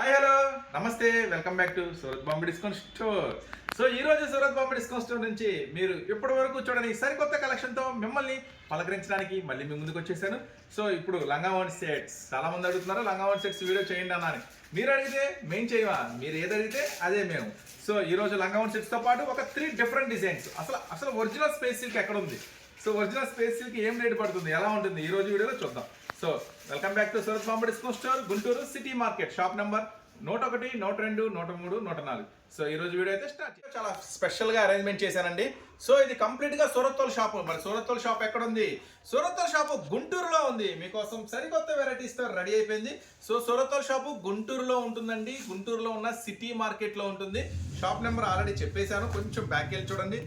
Hi hello నమస్తే welcome back to Surat Bombay discount store so ఈ రోజు Surat Bombay discount store నుంచి మీరు ఇప్పటి వరకు చూడని సరికొత్త కలెక్షన్తో మిమ్మల్ని పలకరించడానికి మళ్ళీ మీ ముందుకు వచ్చేసాను. సో ఇప్పుడు లంగావన్ సెట్స్ చాలా మంది అడుగుతున్నారు లంగావన్ సెట్స్ వీడియో చేయండి అన్నాను మీరు అడిగితే మేము చేయమా? మీరు ఏది అడిగితే అదే మేము. సో ఈ రోజు లంగావన్ సెట్స్తో పాటు ఒక త్రీ డిఫరెంట్ డిజైన్స్ అసలు అసలు ఒరిజినల్ స్పేస్ సిల్క్ ఎక్కడ ఉంది? సో ఒరిజినల్ స్పేస్ సిల్క్ ఏం రేట్ పడుతుంది? ఎలా ఉంటుంది? ఈ రోజు వీడియోలో చూద్దాం. So welcome back to Surat Bombay school store Guntur city market shop number నూట ఒకటి నూట రెండు నూట మూడు నూట నాలుగు సో ఈ రోజు వీడియో అయితే స్టార్ట్ చాలా స్పెషల్గా అరేంజ్మెంట్ చేశానండి. సో ఇది కంప్లీట్గా సూరత్తోల్ షాప్ మరి సూరత్తోల్ షాప్ ఎక్కడ ఉంది సూరత్తోల్ షాప్ గుంటూరులో ఉంది. మీకోసం సరికొత్త వెరైటీస్తో రెడీ అయిపోయింది. సో సూరత్తోల్ షాప్ గుంటూరులో ఉంటుందండి. గుంటూరులో ఉన్న సిటీ మార్కెట్లో ఉంటుంది. షాప్ నెంబర్ ఆల్రెడీ చెప్పేశాను. కొంచెం బ్యాక్ వెళ్ళి చూడండి.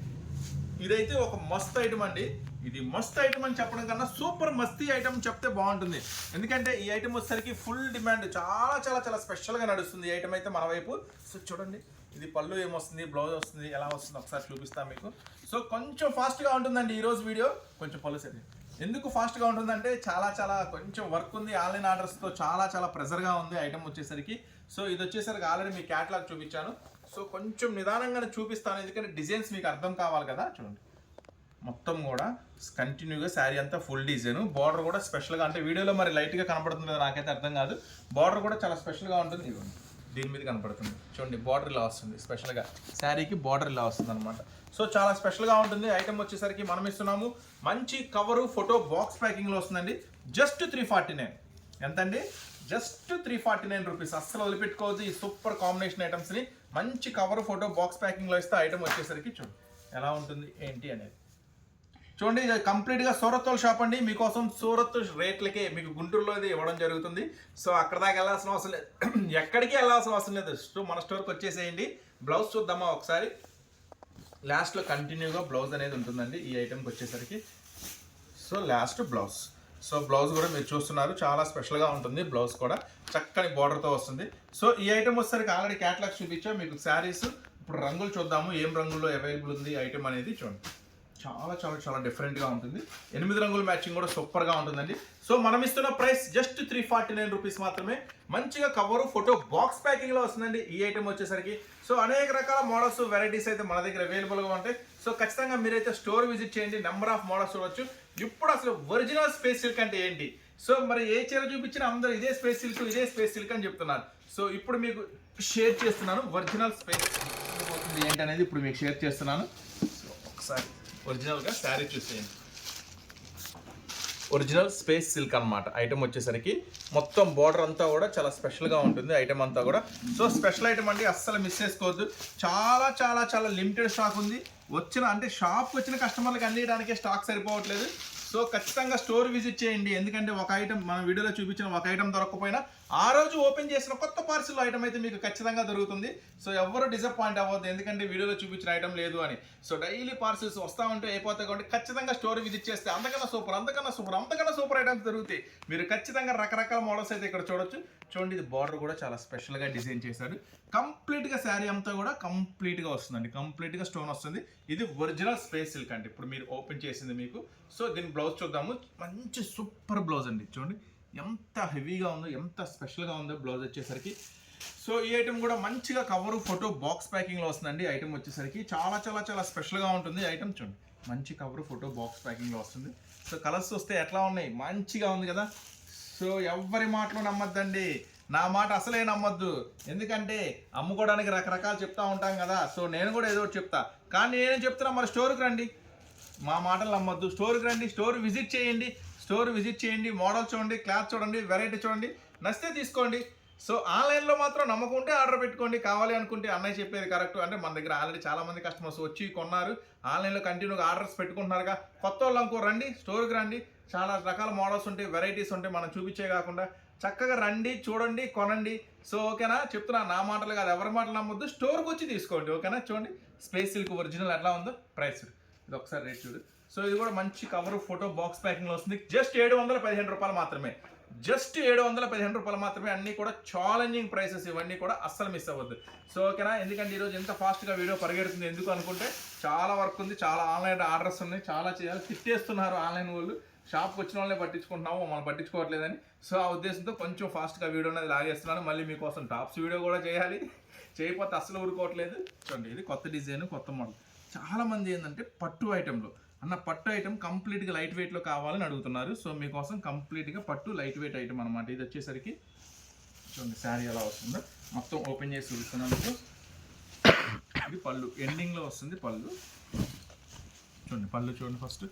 ఇదైతే ఒక మస్త్ ఐటమ్ అండి. ఇది మస్త్ ఐటమ్ అని చెప్పడం కన్నా సూపర్ మస్తీ ఐటమ్ చెప్తే బాగుంటుంది. ఎందుకంటే ఈ ఐటమ్ వచ్చేసరికి ఫుల్ డిమాండ్ చాలా చాలా చాలా స్పెషల్గా నడుస్తుంది ఈ ఐటమ్ అయితే మన వైపు. సో చూడండి ఇది పళ్ళు ఏమొస్తుంది బ్లౌజ్ వస్తుంది ఎలా వస్తుంది ఒకసారి చూపిస్తాను మీకు. సో కొంచెం ఫాస్ట్గా ఉంటుందండి ఈరోజు వీడియో కొంచెం పళ్ళు సరే. ఎందుకు ఫాస్ట్గా ఉంటుందంటే చాలా చాలా కొంచెం వర్క్ ఉంది. ఆన్లైన్ ఆర్డర్స్తో చాలా చాలా ప్రెజర్గా ఉంది ఐటమ్ వచ్చేసరికి. సో ఇది వచ్చేసరికి ఆల్రెడీ మీ క్యాటలాగ్ చూపించాను. సో కొంచెం నిదానంగానే చూపిస్తాను ఎందుకంటే డిజైన్స్ మీకు అర్థం కావాలి కదా. చూడండి. మొత్తం కూడా కంటిన్యూగా శారీ అంతా ఫుల్ డిజైన్ బార్డర్ కూడా స్పెషల్గా అంటే వీడియోలో మరి లైట్గా కనపడుతుంది నాకైతే అర్థం కాదు. బార్డర్ కూడా చాలా స్పెషల్గా ఉంటుంది. ఇదిగోండి దీని మీద కనపడుతుంది. చూడండి బార్డర్ ఇలా వస్తుంది. స్పెషల్గా శారీకి బార్డర్ ఇలా వస్తుంది అనమాట సో చాలా స్పెషల్గా ఉంటుంది. ఐటమ్ వచ్చేసరికి మనం ఇస్తున్నాము. మంచి కవరు ఫోటో బాక్స్ ప్యాకింగ్లో వస్తుందండి. జస్ట్ త్రీ ఫార్టీ నైన్ ఎంతండి? Just three forty nine rupees అస్సలు వదిలిపెట్టుకోవద్దు. ఈ సూపర్ కాంబినేషన్ ఐటమ్స్ని మంచి కవర్ ఫోటో బాక్స్ ప్యాకింగ్లో ఇస్తే ఐటమ్ వచ్చేసరికి చూడండి ఎలా ఉంటుంది ఏంటి అనేది. చూడండి ఇది కంప్లీట్గా సూరత్తుల షాప్ అండి. మీకోసం సూరత్ రేట్లకే మీకు గుంటూరులో ఇది ఇవ్వడం జరుగుతుంది. సో అక్కడ దాకా వెళ్ళాల్సిన అవసరం లేదు. ఎక్కడికి వెళ్ళాల్సిన అవసరం లేదు. సో మన స్టోర్కి వచ్చేసేయండి. బ్లౌజ్ చూద్దామా ఒకసారి? లాస్ట్లో కంటిన్యూగా బ్లౌజ్ అనేది ఉంటుందండి. ఈ ఐటెంకి వచ్చేసరికి. So last blouse so blouse కూడా మీరు చూస్తున్నారు. చాలా స్పెషల్గా ఉంటుంది బ్లౌజ్ కూడా. చక్కని బార్డర్తో వస్తుంది. సో ఈ ఐటెం వచ్చేసరికి ఆల్రెడీ క్యాటలాగ్ చూపించా. మీకు శారీస్ ఇప్పుడు రంగులు చూద్దాము. ఏం రంగుల్లో అవైలబుల్ ఉంది ఐటెం అనేది చూడండి. చాలా చాలా చాలా డిఫరెంట్గా ఉంటుంది. ఎనిమిది రంగుల మ్యాచింగ్ కూడా సూపర్గా ఉంటుందండి. సో మనం ఇస్తున్న price just three forty nine rupees మాత్రమే. మంచిగా కవరు ఫోటో బాక్స్ ప్యాకింగ్లో వస్తుందండి ఈ ఐటమ్ వచ్చేసరికి. సో అనేక రకాల మోడల్స్ వెరైటీస్ అయితే మన దగ్గర అవైలబుల్గా ఉంటాయి. సో ఖచ్చితంగా మీరైతే స్టోర్ విజిట్ చేయండి. నెంబర్ ఆఫ్ మోడల్స్ చూడొచ్చు. ఇప్పుడు అసలు ఒరిజినల్ స్పేస్ సిల్క్ అంటే ఏంటి? సో మరి ఏ చీర చూపించినా అందరూ ఇదే స్పేస్ సిల్క్ ఇదే స్పేస్ సిల్క్ అని చెప్తున్నారు. సో ఇప్పుడు మీకు షేర్ చేస్తున్నాను. ఒరిజినల్ స్పేస్ ఏంటి అనేది ఇప్పుడు మీకు షేర్ చేస్తున్నాను. సో ఒకసారి. ఒరిజినల్గా శారీ చూసేయండి. ఒరిజినల్ స్పేస్ సిల్క్ అన్నమాట. ఐటమ్ వచ్చేసరికి మొత్తం బార్డర్ అంతా కూడా చాలా స్పెషల్గా ఉంటుంది. ఐటమ్ అంతా కూడా. సో స్పెషల్ ఐటమ్ అంటే అస్సలు మిస్ చేసుకోవద్దు. చాలా చాలా చాలా లిమిటెడ్ స్టాక్ ఉంది. వచ్చిన అంటే షాప్కి వచ్చిన కస్టమర్లకు అందియడానికే స్టాక్ సరిపోవట్లేదు. సో ఖచ్చితంగా స్టోర్ విజిట్ చేయండి. ఎందుకంటే ఒక ఐటమ్ మన వీడియోలో చూపించిన ఒక ఐటమ్ దొరకకపోయినా ఆ రోజు ఓపెన్ చేసిన కొత్త పార్సిల్ ఐటమ్ అయితే మీకు ఖచ్చితంగా దొరుకుతుంది. సో ఎవరు డిసప్పాయింట్ అవ్వద్దు. ఎందుకంటే వీడియోలో చూపించిన ఐటమ్ లేదు అని. సో డైలీ పార్సిల్స్ వస్తూ ఉంటే అయిపోతాయి కాబట్టి ఖచ్చితంగా స్టోర్ విజిట్ చేస్తే అంతకన్నా సూపర్ అంతకన్నా సూపర్ అంతకన్నా సూపర్ ఐటమ్స్ దొరుకుతాయి. మీరు ఖచ్చితంగా రకరకాల మోడల్స్ అయితే ఇక్కడ చూడొచ్చు. చూడండి ఇది బార్డర్ కూడా చాలా స్పెషల్గా డిజైన్ చేశాడు కంప్లీట్గా శారీ అంతా కూడా కంప్లీట్గా వస్తుందండి. కంప్లీట్గా స్టోన్ వస్తుంది. ఇది ఒరిజినల్ స్పేస్ సిల్క్ అండి. ఇప్పుడు మీరు ఓపెన్ చేసింది మీకు. సో దీని బ్లౌజ్ చూద్దాము. మంచి సూపర్ బ్లౌజ్ అండి. చూడండి ఎంత హెవీగా ఉందో ఎంత స్పెషల్గా ఉందో బ్లౌజ్ వచ్చేసరికి. సో ఈ ఐటమ్ కూడా మంచిగా కవర్ ఫోటో బాక్స్ ప్యాకింగ్లో వస్తుందండి. ఐటమ్ వచ్చేసరికి చాలా చాలా చాలా స్పెషల్గా ఉంటుంది ఐటమ్ చూడండి మంచి కవర్ ఫోటో బాక్స్ ప్యాకింగ్లో వస్తుంది. సో కలర్స్ వస్తే ఎట్లా ఉన్నాయి? మంచిగా ఉంది కదా? సో ఎవ్వరి మాటలు నమ్మద్దండి. నా మాట అసలే నమ్మద్దు. ఎందుకంటే అమ్ముకోవడానికి రకరకాలు చెప్తా ఉంటాం కదా. సో నేను కూడా ఏదో ఒకటి చెప్తా. కానీ నేను చెప్తున్నా మరి స్టోర్కి రండి. మా మాటలు నమ్మొద్దు. స్టోర్కి రండి స్టోర్ విజిట్ చేయండి స్టోర్ విజిట్ చేయండి మోడల్ చూడండి క్లాత్ చూడండి వెరైటీ చూడండి నచ్చితే తీసుకోండి. సో ఆన్లైన్లో మాత్రం నమ్మకుంటే ఆర్డర్ పెట్టుకోండి. కావాలి అనుకుంటే అన్నయ్య చెప్పేది కరెక్ట్. అంటే మన దగ్గర ఆల్రెడీ చాలామంది కస్టమర్స్ వచ్చి కొన్నారు. ఆన్లైన్లో కంటిన్యూగా ఆర్డర్స్ పెట్టుకుంటున్నారుగా. కొత్త వాళ్ళు అనుకో రండి స్టోర్కి రండి. చాలా రకాల మోడల్స్ ఉంటాయి వెరైటీస్ ఉంటాయి మనం చూపించే కాకుండా. చక్కగా రండి చూడండి కొనండి. సో ఓకేనా? చెప్తున్నా నా మాటలు కాదు ఎవరి మాటలు నమ్మొద్దు. స్టోర్కి వచ్చి తీసుకోండి ఓకేనా? చూడండి. స్పేస్ సిల్క్ ఒరిజినల్ ఎట్లా ఉందో ప్రైస్. ఇది ఒకసారి రేట్ చూడు. సో ఇది కూడా మంచి కవర్ ఫోటో బాక్స్ ప్యాకింగ్లో వస్తుంది. జస్ట్ ఏడు వందల పదిహేను రూపాయలు మాత్రమే. జస్ట్ ఏడు వందల పదిహేను రూపాయలు మాత్రమే. అన్నీ కూడా ఛాలెంజింగ్ ప్రైసెస్ ఇవన్నీ కూడా అస్సలు మిస్ అవ్వద్దు. సో ఓకేనా ఎందుకంటే ఈరోజు ఎంత ఫాస్ట్గా వీడియో పరిగెడుతుంది ఎందుకు అనుకుంటే చాలా వర్క్ ఉంది చాలా ఆన్లైన్ ఆర్డర్స్ ఉన్నాయి చాలా చేయాలి తిట్టేస్తున్నారు ఆన్లైన్ వాళ్ళు. షాప్కి వచ్చిన వాళ్ళే పట్టించుకుంటున్నాము మనం పట్టించుకోవట్లేదని. సో ఆ ఉద్దేశంతో కొంచెం ఫాస్ట్గా వీడియో అనేది లాగేస్తున్నాను. మళ్ళీ మీకోసం టాప్స్ వీడియో కూడా చేయాలి. చేయకపోతే అస్సలు ఊరుకోవట్లేదు. చూడండి ఇది కొత్త డిజైన్ కొత్త మోడల్ చాలామంది ఏంటంటే పట్టు ఐటెంలో అన్న పట్టు ఐటెం కంప్లీట్గా లైట్ వెయిట్లో కావాలని అడుగుతున్నారు. సో మీకోసం కంప్లీట్గా పట్టు లైట్ వెయిట్ ఐటెం అనమాట ఇది వచ్చేసరికి చూడండి శారీ ఎలా వస్తుందో. మొత్తం ఓపెన్ చేసి చూస్తున్నాను ఇది పళ్ళు. ఎండింగ్లో వస్తుంది పళ్ళు. చూడండి పళ్ళు చూడండి ఫస్ట్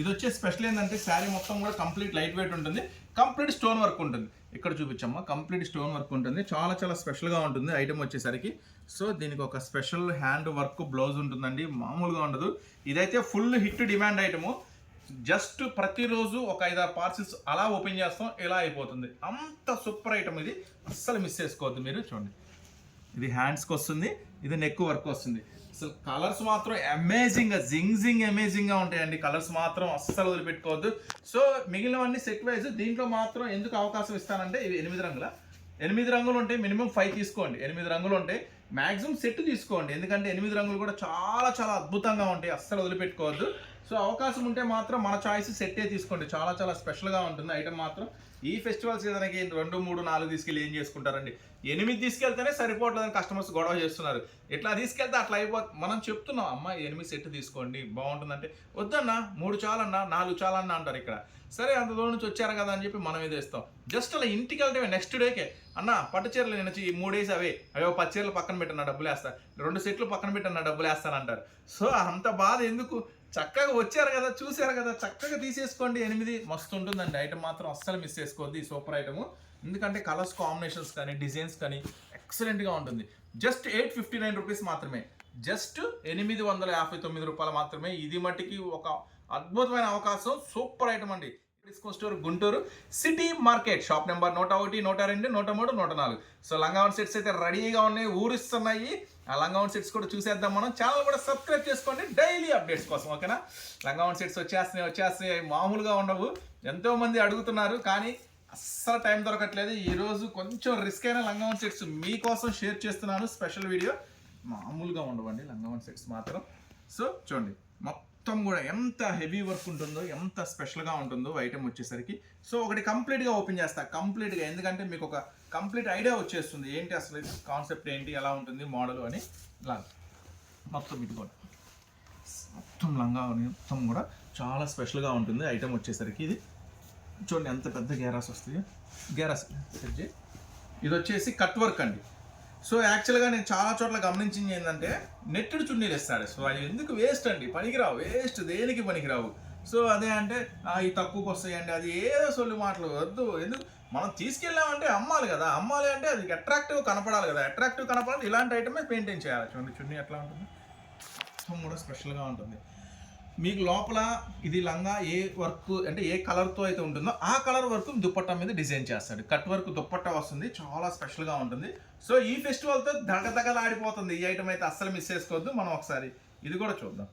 ఇది వచ్చే స్పెషల్ ఏంటంటే శారీ మొత్తం కూడా కంప్లీట్ లైట్ వెయిట్ ఉంటుంది. కంప్లీట్ స్టోన్ వర్క్ ఉంటుంది. ఇక్కడ చూపించమ్మా. కంప్లీట్ స్టోన్ వర్క్ ఉంటుంది. చాలా చాలా స్పెషల్గా ఉంటుంది ఐటమ్ వచ్చేసరికి. సో దీనికి ఒక స్పెషల్ హ్యాండ్ వర్క్ బ్లౌజ్ ఉంటుందండి. మామూలుగా ఉండదు. ఇదైతే full hit demand item. Just ప్రతిరోజు ఒక ఐదారు పార్సిల్స్ అలా ఓపెన్ చేస్తాం. ఇలా అయిపోతుంది. అంత సూపర్ ఐటమ్ ఇది. అస్సలు మిస్ చేసుకోవద్దు మీరు. చూడండి. ఇది హ్యాండ్స్కి వస్తుంది. ఇది నెక్ వర్క్ వస్తుంది. అసలు కలర్స్ మాత్రం అమేజింగ్గా జింగ్ జింగ్ అమేజింగ్గా ఉంటాయండి. కలర్స్ మాత్రం అస్సలు వదిలిపెట్టుకోవద్దు. సో మిగిలినవన్నీ సెట్ వైజ్ దీంట్లో మాత్రం ఎందుకు అవకాశం ఇస్తానంటే ఇవి ఎనిమిది రంగుల? ఎనిమిది రంగులు ఉంటే మినిమం ఫైవ్ తీసుకోండి. ఎనిమిది రంగులు ఉంటే మ్యాక్సిమం సెట్ తీసుకోండి. ఎందుకంటే ఎనిమిది రంగులు కూడా చాలా చాలా అద్భుతంగా ఉంటాయి. అస్సలు వదిలిపెట్టుకోవద్దు. సో అవకాశం ఉంటే మాత్రం మన చాయిస్ సెట్టే తీసుకోండి. చాలా చాలా స్పెషల్గా ఉంటుంది ఐటమ్ మాత్రం ఈ ఫెస్టివల్ సీజన్కి రెండు మూడు నాలుగు తీసుకెళ్ళి ఏం చేసుకుంటారండి? ఎనిమిది తీసుకెళ్తేనే సరిపోవట్లేదని కస్టమర్స్ గొడవ చేస్తున్నారు. ఇట్లా తీసుకెళ్తే అట్లా అయిపోతుంది మనం చెప్తున్నాం అమ్మ ఎనిమిది సెట్ తీసుకోండి బాగుంటుందంటే. వద్దన్నా మూడు చాలన్నా నాలుగు చాలన్నా అంటారు ఇక్కడ. సరే అంత దూరం నుంచి వచ్చారు కదా అని చెప్పి మనం ఏదో ఇస్తాం జస్ట్ అలా ఇంటికి వెళ్తే నెక్స్ట్ డేకే అన్న పట్టు చీరలు నేను ఈ మూడేసి అవే అయ్యో పచ్చి చీరలు పక్కన పెట్టిన డబ్బులు వేస్తా రెండు సెట్లు పక్కన పెట్టిన డబ్బులు వేస్తానంటారు సో అంత బాధ ఎందుకు? చక్కగా వచ్చారు కదా చూసారు కదా చక్కగా తీసేసుకోండి. ఎనిమిది మస్తు ఉంటుందండి. ఐటమ్ మాత్రం అస్సలు మిస్ చేసుకోవద్దు ఈ సూపర్ ఐటమ్ ఎందుకంటే కలర్స్ కాంబినేషన్స్ కానీ డిజైన్స్ కానీ ఎక్సలెంట్గా ఉంటుంది. Just eight fifty nine rupees మాత్రమే. జస్ట్ ఎనిమిది వందల యాభై తొమ్మిది రూపాయలు మాత్రమే. ఇది మట్టికి ఒక అద్భుతమైన అవకాశం. సూపర్ ఐటమ్ అండి. Discount store Guntur. City market shop number నూట ఒకటి నూట రెండు నూట మూడు నూట నాలుగు. సో లంగావన్ సెట్స్ అయితే రెడీగా ఉన్నాయి ఊరిస్తున్నాయి. ఆ లంగావన్ సెట్స్ కూడా చూసేద్దాం మనం. ఛానల్ కూడా సబ్స్క్రైబ్ చేసుకోండి. డైలీ అప్డేట్స్ కోసం ఓకేనా లంగావన్ సెట్స్ వచ్చేస్తున్నాయి వచ్చేస్తున్నాయి. మామూలుగా ఉండవు. ఎంతోమంది అడుగుతున్నారు కానీ అస్సలు టైం దొరకట్లేదు. ఈ రోజు కొంచెం రిస్క్ అయిన లంగావన్ సెట్స్ మీకోసం షేర్ చేస్తున్నాను. స్పెషల్ వీడియో మామూలుగా ఉండవండి లంగావన్ సెట్స్ మాత్రం. సో చూడండి. మొత్తం మొత్తం కూడా ఎంత హెవీ వర్క్ ఉంటుందో ఎంత స్పెషల్గా ఉంటుందో ఐటెం వచ్చేసరికి. సో ఒకటి కంప్లీట్గా ఓపెన్ చేస్తా. కంప్లీట్గా ఎందుకంటే మీకు ఒక కంప్లీట్ ఐడియా వచ్చేస్తుంది. ఏంటి అసలు కాన్సెప్ట్ ఏంటి ఎలా ఉంటుంది మోడల్ అని. ఇలా మొత్తం ఇది కూడా మొత్తం లంగా మొత్తం కూడా చాలా స్పెషల్గా ఉంటుంది ఐటెం వచ్చేసరికి ఇది. చూడండి ఎంత పెద్ద గ్యారాస్ వస్తుంది గ్యారాస్ ఇది వచ్చేసి కట్ వర్క్ అండి. సో యాక్చువల్గా నేను చాలా చోట్ల గమనించింది ఏంటంటే నెట్టెడు చున్నీలు ఇస్తాడు సో అవి ఎందుకు వేస్ట్ అండి? పనికిరావు. వేస్ట్ దేనికి పనికిరావు? సో అదే అంటే అవి తక్కువకి వస్తాయండి. అది ఏదో సొల్లు మాటలు. వద్దు. ఎందుకు? మనం తీసుకెళ్ళామంటే అమ్మాలి కదా. అమ్మాలి అంటే అది అట్రాక్టివ్ కనపడాలి కదా. అట్రాక్టివ్ కనపడాలి ఇలాంటి ఐటమే పెయింటింగ్ చేయాలి. చూడండి చున్నీ ఎట్లా ఉంటుంది? మొత్తం కూడా స్పెషల్గా ఉంటుంది. మీకు లోపల ఇది లంగా ఏ వర్క్ అంటే ఏ కలర్తో అయితే ఉంటుందో ఆ కలర్ వర్క్ దుప్పట్టా మీద డిజైన్ చేస్తాడు. కట్ వర్క్ దుప్పట్టా వస్తుంది. చాలా స్పెషల్గా ఉంటుంది. సో ఈ ఫెస్టివల్తో దగదగలాడిపోతుంది. ఈ ఐటమ్ అయితే అస్సలు మిస్ చేసుకోవద్దు. మనం ఒకసారి ఇది కూడా చూద్దాం.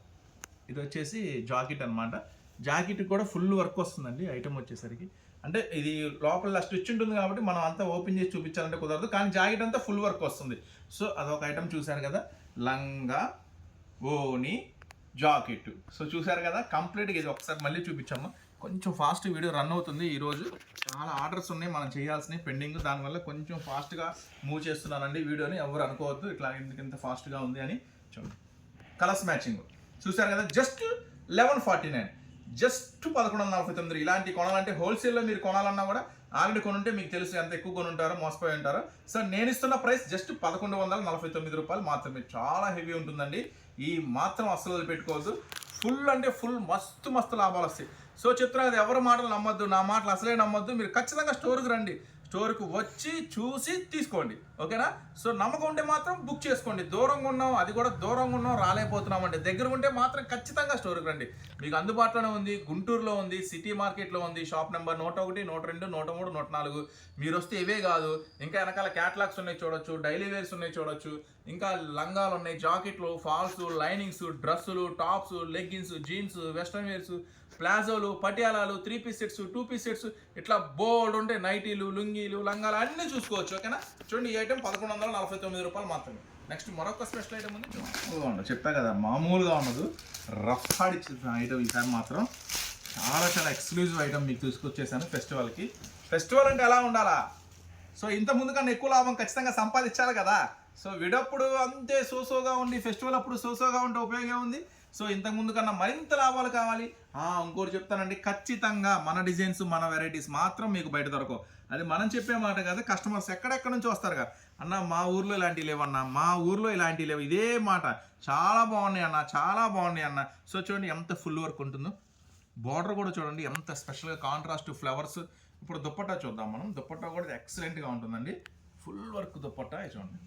ఇది వచ్చేసి జాకెట్ అనమాట జాకెట్ కూడా ఫుల్ వర్క్ వస్తుందండి. ఐటమ్ వచ్చేసరికి. అంటే ఇది లోపల స్టిచ్ ఉంటుంది కాబట్టి మనం అంతా ఓపెన్ చేసి చూపించాలంటే కుదరదు. కానీ జాకెట్ అంతా ఫుల్ వర్క్ వస్తుంది. సో అదొక ఐటమ్ చూశారు కదా. లంగా ఓని జాకెట్. సో చూశారు కదా కంప్లీట్గా ఇది ఒకసారి మళ్ళీ చూపించాము కొంచెం ఫాస్ట్ వీడియో రన్ అవుతుంది ఈరోజు చాలా ఆర్డర్స్ ఉన్నాయి మనం చేయాల్సినవి పెండింగ్. దానివల్ల కొంచెం ఫాస్ట్గా మూవ్ చేస్తున్నానండి వీడియోని. ఎవరు అనుకోవద్దు ఇట్లా ఎందుకు ఇంత ఫాస్ట్గా ఉంది అని చూడండి. కలర్స్ మ్యాచింగ్ చూశారు కదా just eleven forty nine just పదకొండు వందల నలభై తొమ్మిది. ఇలాంటి కొనాలంటే హోల్సేల్లో మీరు కొనాలన్నా కూడా ఆల్రెడీ కొనుంటే మీకు తెలుసు ఎంత ఎక్కువ కొనుంటారో మోసపోయి ఉంటారో. సో నేను ఇస్తున్న ప్రైస్ జస్ట్ పదకొండు వందల నలభై తొమ్మిది రూపాయలు మాత్రమే. చాలా హెవీ ఉంటుందండి. ఈ మాత్రం అస్సలు పెట్టుకోవద్దు ఫుల్ అంటే ఫుల్ మస్తు మస్తు లాభాలు వస్తాయి. సో చెప్తున్నా కదా ఎవరి మాటలు నమ్మొద్దు? నా మాటలు అసలే నమ్మద్దు. మీరు ఖచ్చితంగా స్టోర్కి రండి. స్టోర్కు వచ్చి చూసి తీసుకోండి. ఓకేనా? సో నమ్మకం ఉంటే మాత్రం బుక్ చేసుకోండి. దూరంగా ఉన్నాం అది కూడా దూరంగా ఉన్నాం రాలేకపోతున్నాం అంటే దగ్గర ఉంటే మాత్రం ఖచ్చితంగా స్టోర్కి రండి. మీకు అందుబాటులోనే ఉంది గుంటూరులో ఉంది సిటీ మార్కెట్లో ఉంది షాప్ నెంబర్ నూట ఒకటి నూట రెండు నూట మూడు నూట నాలుగు. మీరు వస్తే ఇవే కాదు ఇంకా వెనకాల క్యాటలాగ్స్ ఉన్నాయి చూడొచ్చు డైలీ వేర్స్ ఉన్నాయి చూడొచ్చు. ఇంకా లంగాలు ఉన్నాయి జాకెట్లు ఫాల్స్ లైనింగ్స్ డ్రెస్సులు tops leggings jeans western wears ప్లాజోలు పటియాలాలు three piece sets two piece sets ఇట్లా బోర్డు ఉంటే నైటీలు లుంగీలు లంగాలు అన్నీ చూసుకోవచ్చు ఓకేనా? చూడండి ఈ ఐటమ్ పదకొండు వందల నలభై తొమ్మిది రూపాయలు మాత్రమే. నెక్స్ట్ మరొక స్పెషల్ ఐటమ్ ఉంది. మామూలుగా ఉండదు కదా మామూలుగా ఉండదు. రఫ్ ఆడిచ్చిన ఐటమ్ ఈసారి మాత్రం చాలా చాలా ఎక్స్క్లూజివ్ ఐటమ్ మీకు తీసుకొచ్చేసాను ఫెస్టివల్కి ఫెస్టివల్ అంటే ఎలా ఉండాలా? సో ఇంత ముందు కన్నా ఎక్కువ లాభం ఖచ్చితంగా సంపాదించాలి కదా. సో విడప్పుడు అంతే సోసోగా ఉండి ఫెస్టివల్ అప్పుడు సోసోగా ఉంటే ఉపయోగం ఉంది సో ఇంతకు ముందు కన్నా మరింత లాభాలు కావాలి. ఇంకోటి చెప్తానండి ఖచ్చితంగా మన డిజైన్స్ మన వెరైటీస్ మాత్రం మీకు బయట దొరకవు. అది మనం చెప్పే మాట కాదు కస్టమర్స్ ఎక్కడెక్కడ నుంచి వస్తారు కదా. అన్న మా ఊర్లో ఇలాంటివి లేవన్న మా ఊర్లో ఇలాంటివి లేవు. ఇదే మాట. చాలా బాగున్నాయి అన్న చాలా బాగున్నాయి అన్న. సో చూడండి ఎంత ఫుల్ వర్క్ ఉంటుందో. బార్డర్ కూడా చూడండి ఎంత స్పెషల్గా కాంట్రాస్ట్ ఫ్లవర్స్ ఇప్పుడు దుప్పట్టా చూద్దాం మనం. దుప్పట్టా కూడా ఎక్సలెంట్గా ఉంటుందండి. ఫుల్ వర్క్ దుప్పట్టా చూడండి.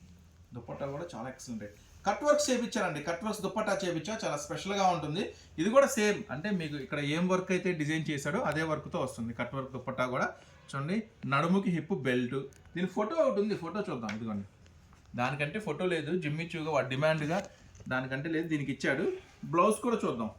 దుప్పట్టా కూడా చాలా ఎక్సలెంట్ కట్ వర్క్స్ చేపించారండి. కట్ వర్క్స్ దుప్పట్టా చేయించా చాలా స్పెషల్గా ఉంటుంది. ఇది కూడా సేమ్. అంటే మీకు ఇక్కడ ఏం వర్క్ అయితే డిజైన్ చేశాడో అదే వర్క్తో వస్తుంది. కట్ వర్క్ దుప్పట్టా కూడా. చూడండి నడుముకి హిప్ బెల్ట్. దీని ఫోటో ఒకటి ఉంది. ఫోటో చూద్దాం. ఇదిగోండి. దానికంటే ఫోటో లేదు. జిమ్మిచ్చుగా వాడు డిమాండ్గా దానికంటే లేదు. దీనికి ఇచ్చాడు. బ్లౌజ్ కూడా చూద్దాం.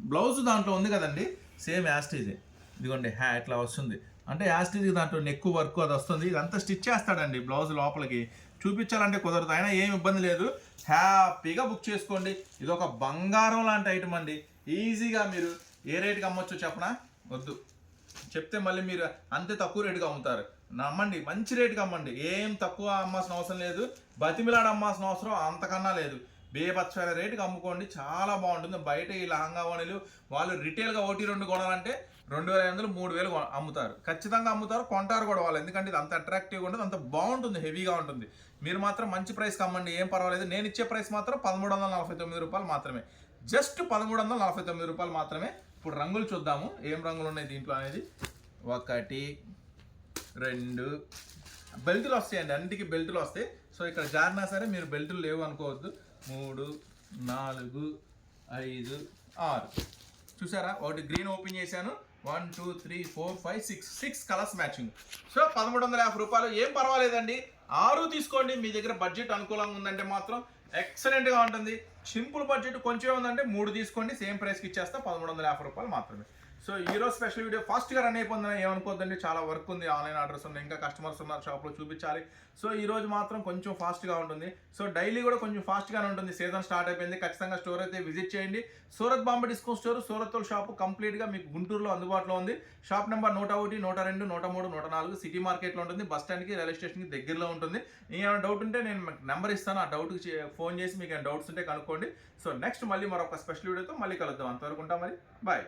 బ్లౌజ్ దాంట్లో ఉంది కదండి. సేమ్ యాస్టీజే ఇదిగోండి హ్యా ఇట్లా వస్తుంది. అంటే యాస్టీజ్ దాంట్లో నెక్ వర్క్ అది వస్తుంది. ఇదంతా స్టిచ్ చేస్తాడండి. బ్లౌజ్ లోపలికి. చూపించాలంటే కుదరదు. అయినా ఏం ఇబ్బంది లేదు. హ్యాపీగా బుక్ చేసుకోండి. ఇది ఒక బంగారం లాంటి ఐటమ్ అండి. ఈజీగా మీరు ఏ రేట్కి అమ్మొచ్చో చెప్పనా? వద్దు. చెప్తే మళ్ళీ మీరు అంతే తక్కువ రేటుకి అమ్ముతారు. నమ్మండి. మంచి రేటుకి అమ్మండి. ఏం తక్కువ అమ్మాల్సిన అవసరం లేదు. బతిమిలాడ అమ్మాల్సిన అవసరం అంతకన్నా లేదు. బేపచ్చల రేటుకి అమ్ముకోండి. చాలా బాగుంటుంది. బయట ఈ లహంగా వణులు వాళ్ళు రిటైల్గా ఒకటి రెండు కొనాలంటే రెండు వేల ఐదు వందలు మూడు వేలు అమ్ముతారు. ఖచ్చితంగా అమ్ముతారు కొంటారు కూడా వాళ్ళు. ఎందుకంటే ఇది అంత అట్రాక్టివ్గా ఉంటుంది అంత బాగుంటుంది హెవీగా ఉంటుంది. మీరు మాత్రం మంచి ప్రైస్ కమ్మండి ఏం పర్వాలేదు. నేను ఇచ్చే ప్రైస్ మాత్రం పదమూడు వందల నలభై తొమ్మిది రూపాయలు మాత్రమే. జస్ట్ పదమూడు వందల నలభై తొమ్మిది రూపాయలు మాత్రమే. ఇప్పుడు రంగులు చూద్దాము. ఏం రంగులు ఉన్నాయి దీంట్లో అనేది? ఒకటి రెండు. బెల్టులు వస్తాయండి అన్నిటికీ బెల్టులు వస్తాయి. సో ఇక్కడ జారినా సరే మీరు బెల్టులు లేవు అనుకోవద్దు. మూడు నాలుగు ఐదు ఆరు. చూసారా? ఒకటి గ్రీన్ ఓపెన్ చేశాను. One two three four five six. Six colours matching. So పదమూడు వందల యాభై రూపాయలు ఏం పర్వాలేదండి. ఆరు తీసుకోండి మీ దగ్గర బడ్జెట్ అనుకూలంగా ఉందంటే మాత్రం ఎక్సలెంట్గా ఉంటుంది. సింపుల్ బడ్జెట్ కొంచెం ఉందంటే మూడు తీసుకోండి సేమ్ ప్రైస్కి ఇచ్చేస్తా పదమూడు వందల యాభై రూపాయలు మాత్రమే. సో ఈ రోజు స్పెషల్ వీడియో ఫాస్ట్గా రన్ అయిపోతుందని ఏమనుకోద్దండి చాలా వర్క్ ఉంది ఆన్లైన్ ఆర్డర్స్ ఉన్నాయి ఇంకా కస్టమర్స్ ఉన్నారు షాప్లో చూపించాలి. సో ఈ రోజు మాత్రం కొంచెం ఫాస్ట్గా ఉంటుంది. సో డైలీ కూడా కొంచెం ఫాస్ట్గానే ఉంటుంది. సీజన్ స్టార్ట్ అయిపోయింది. ఖచ్చితంగా స్టోర్ అయితే విజిట్ చేయండి. Surat Bombay discount store Surat shop కంప్లీట్గా మీకు గుంటూరులో అందుబాటులో ఉంది. షాప్ నెంబర్ నూట ఒకటి నూట రెండు నూట మూడు నూట నాలుగు సిటీ మార్కెట్లో ఉంటుంది. బస్ స్టాండ్కి రైల్వే స్టేషన్కి దగ్గరలో ఉంటుంది. ఏమైనా డౌట్ ఉంటే నేను మీకు నెంబర్ ఇస్తాను. ఆ డౌట్కి ఫోన్ చేసి మీకు ఏమైనా డౌట్స్ ఉంటే కనుక్కోండి. సో నెక్స్ట్ మళ్ళీ మరొక స్పెషల్ వీడియోతో మళ్ళీ కలుద్దాం. అంతవరకు ఉంటాం మరి. బాయ్